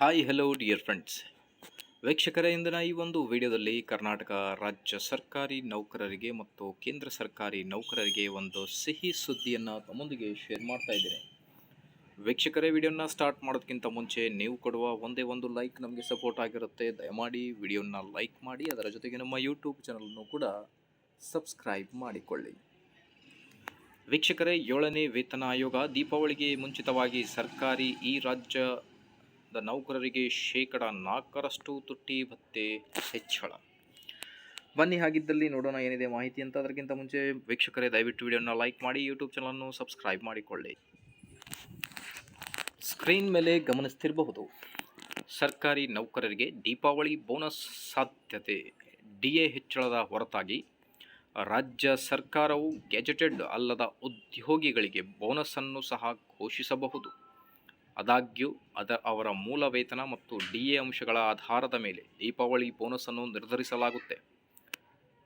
Hi hello dear friends ವೀಕ್ಷಕರ ಇಂದಿನ ಈ ಒಂದು ವಿಡಿಯೋದಲ್ಲಿ ಕರ್ನಾಟಕ ರಾಜ್ಯ ಸರ್ಕಾರಿ ನೌಕರರಿಗೆ ಮತ್ತು ಕೇಂದ್ರ ಸರ್ಕಾರಿ ನೌಕರರಿಗೆ ಒಂದು ಸಿಹಿ ಸುದ್ದಿಯನ್ನು ತಮ್ಮೊಂದಿಗೆ ಶೇರ್ ಮಾಡ್ತಾ ಇದ್ದೇನೆ. ವೀಕ್ಷಕರೇ, ವಿಡಿಯೋನ ಸ್ಟಾರ್ಟ್ ಮಾಡೋದಕ್ಕಿಂತ ಮುಂಚೆ ನೀವು ಕೊಡುವ ಒಂದೇ ಒಂದು ಲೈಕ್ ನಮಗೆ ಸಪೋರ್ಟ್ ಆಗಿರುತ್ತೆ. ದಯಮಾಡಿ ವಿಡಿಯೋನ ಲೈಕ್ ಮಾಡಿ, ಅದರ ಜೊತೆಗೆ ನಮ್ಮ ಯೂಟ್ಯೂಬ್ ಚಾನಲನ್ನು ಕೂಡ ಸಬ್ಸ್ಕ್ರೈಬ್ ಮಾಡಿಕೊಳ್ಳಿ. ವೀಕ್ಷಕರೇ, ಏಳನೇ ವೇತನ ಆಯೋಗ ದೀಪಾವಳಿಗೆ ಮುಂಚಿತವಾಗಿ ಸರ್ಕಾರಿ ಈ ರಾಜ್ಯದ ನೌಕರರಿಗೆ ಶೇಕಡ ನಾಲ್ಕರಷ್ಟು ತುಟ್ಟಿ ಭತ್ತೆ ಹೆಚ್ಚಳ. ಬನ್ನಿ, ಹಾಗಿದ್ದಲ್ಲಿ ನೋಡೋಣ ಏನಿದೆ ಮಾಹಿತಿ ಅಂತ. ಅದಕ್ಕಿಂತ ಮುಂಚೆ ವೀಕ್ಷಕರೇ, ದಯವಿಟ್ಟು ವಿಡಿಯೋನ ಲೈಕ್ ಮಾಡಿ, ಯೂಟ್ಯೂಬ್ ಚಾನಲನ್ನು ಸಬ್ಸ್ಕ್ರೈಬ್ ಮಾಡಿಕೊಳ್ಳಿ. ಸ್ಕ್ರೀನ್ ಮೇಲೆ ಗಮನಿಸ್ತಿರಬಹುದು, ಸರ್ಕಾರಿ ನೌಕರರಿಗೆ ದೀಪಾವಳಿ ಬೋನಸ್ ಸಾಧ್ಯತೆ. ಡಿ ಎ ಹೆಚ್ಚಳದ ಹೊರತಾಗಿ ರಾಜ್ಯ ಸರ್ಕಾರವು ಗ್ಯಾಜೆಟೆಡ್ ಅಲ್ಲದ ಉದ್ಯೋಗಿಗಳಿಗೆ ಬೋನಸ್ಸನ್ನು ಸಹ ಘೋಷಿಸಬಹುದು. ಆದಾಗ್ಯೂ ಅದ ಅವರ ಮೂಲ ವೇತನ ಮತ್ತು ಡಿ ಎ ಅಂಶಗಳ ಆಧಾರದ ಮೇಲೆ ದೀಪಾವಳಿ ಬೋನಸನ್ನು ನಿರ್ಧರಿಸಲಾಗುತ್ತೆ.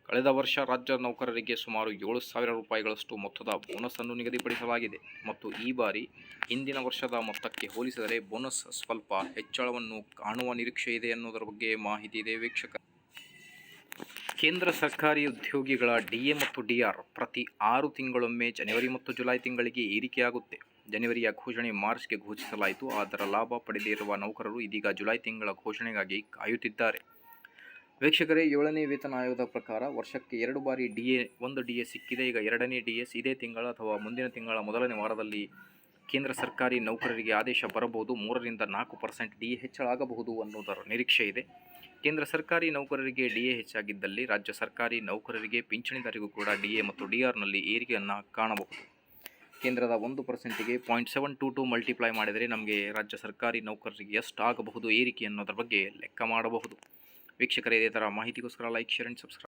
ಕಳೆದ ವರ್ಷ ರಾಜ್ಯ ನೌಕರರಿಗೆ ಸುಮಾರು ಏಳು ಸಾವಿರ ರೂಪಾಯಿಗಳಷ್ಟು ಮೊತ್ತದ ಬೋನಸ್ಸನ್ನು ನಿಗದಿಪಡಿಸಲಾಗಿದೆ ಮತ್ತು ಈ ಬಾರಿ ಹಿಂದಿನ ವರ್ಷದ ಮೊತ್ತಕ್ಕೆ ಹೋಲಿಸಿದರೆ ಬೋನಸ್ ಸ್ವಲ್ಪ ಹೆಚ್ಚಳವನ್ನು ಕಾಣುವ ನಿರೀಕ್ಷೆ ಇದೆ ಅನ್ನೋದರ ಬಗ್ಗೆ ಮಾಹಿತಿ ಇದೆ ವೀಕ್ಷಕ. ಕೇಂದ್ರ ಸರ್ಕಾರಿ ಉದ್ಯೋಗಿಗಳ ಡಿಎ ಮತ್ತು ಡಿಆರ್ ಪ್ರತಿ ಆರು ತಿಂಗಳೊಮ್ಮೆ ಜನವರಿ ಮತ್ತು ಜುಲೈ ತಿಂಗಳಿಗೆ ಏರಿಕೆಯಾಗುತ್ತೆ. ಜನವರಿಯ ಘೋಷಣೆ ಮಾರ್ಚ್ಗೆ ಘೋಷಿಸಲಾಯಿತು. ಅದರ ಲಾಭ ಪಡೆದಿರುವ ನೌಕರರು ಇದೀಗ ಜುಲೈ ತಿಂಗಳ ಘೋಷಣೆಗಾಗಿ ಕಾಯುತ್ತಿದ್ದಾರೆ. ವೀಕ್ಷಕರೇ, ಏಳನೇ ವೇತನ ಆಯೋಗದ ಪ್ರಕಾರ ವರ್ಷಕ್ಕೆ ಎರಡು ಬಾರಿ ಡಿ ಎ ಒಂದು ಡಿ ಸಿಕ್ಕಿದೆ. ಈಗ ಎರಡನೇ ಡಿ ಇದೇ ತಿಂಗಳ ಅಥವಾ ಮುಂದಿನ ತಿಂಗಳ ಮೊದಲನೇ ವಾರದಲ್ಲಿ ಕೇಂದ್ರ ಸರ್ಕಾರಿ ನೌಕರರಿಗೆ ಆದೇಶ ಬರಬಹುದು. ಮೂರರಿಂದ ನಾಲ್ಕು ಪರ್ಸೆಂಟ್ ಡಿ ಹೆಚ್ಚಳ ಆಗಬಹುದು ಅನ್ನೋದರ ನಿರೀಕ್ಷೆ ಇದೆ. ಕೇಂದ್ರ ಸರ್ಕಾರಿ ನೌಕರರಿಗೆ ಡಿಎ ಹೆಚ್ಚಾಗಿದ್ದಲ್ಲಿ ರಾಜ್ಯ ಸರ್ಕಾರಿ ನೌಕರರಿಗೆ ಪಿಂಚಣಿದಾರಿಗೂ ಕೂಡ ಡಿಎ ಮತ್ತು ಡಿಆರ್ನಲ್ಲಿ ಏರಿಕೆಯನ್ನು ಕಾಣಬಹುದು. ಕೇಂದ್ರದ ಒಂದು ಪರ್ಸೆಂಟಿಗೆ point seven two two multiply ಮಾಡಿದರೆ ನಮಗೆ ರಾಜ್ಯ ಸರ್ಕಾರಿ ನೌಕರರಿಗೆ ಎಷ್ಟು ಆಗಬಹುದು ಏರಿಕೆ ಅನ್ನೋದ್ರ ಬಗ್ಗೆ ಲೆಕ್ಕ ಮಾಡಬಹುದು. ವೀಕ್ಷಕರೇ, ಇದೇ ಥರ ಮಾಹಿತಿಗೋಸ್ಕರ ಲೈಕ್, ಶೇರ್ ಆ್ಯಂಡ್ ಸಬ್ಸ್ಕ್ರೈಬ್.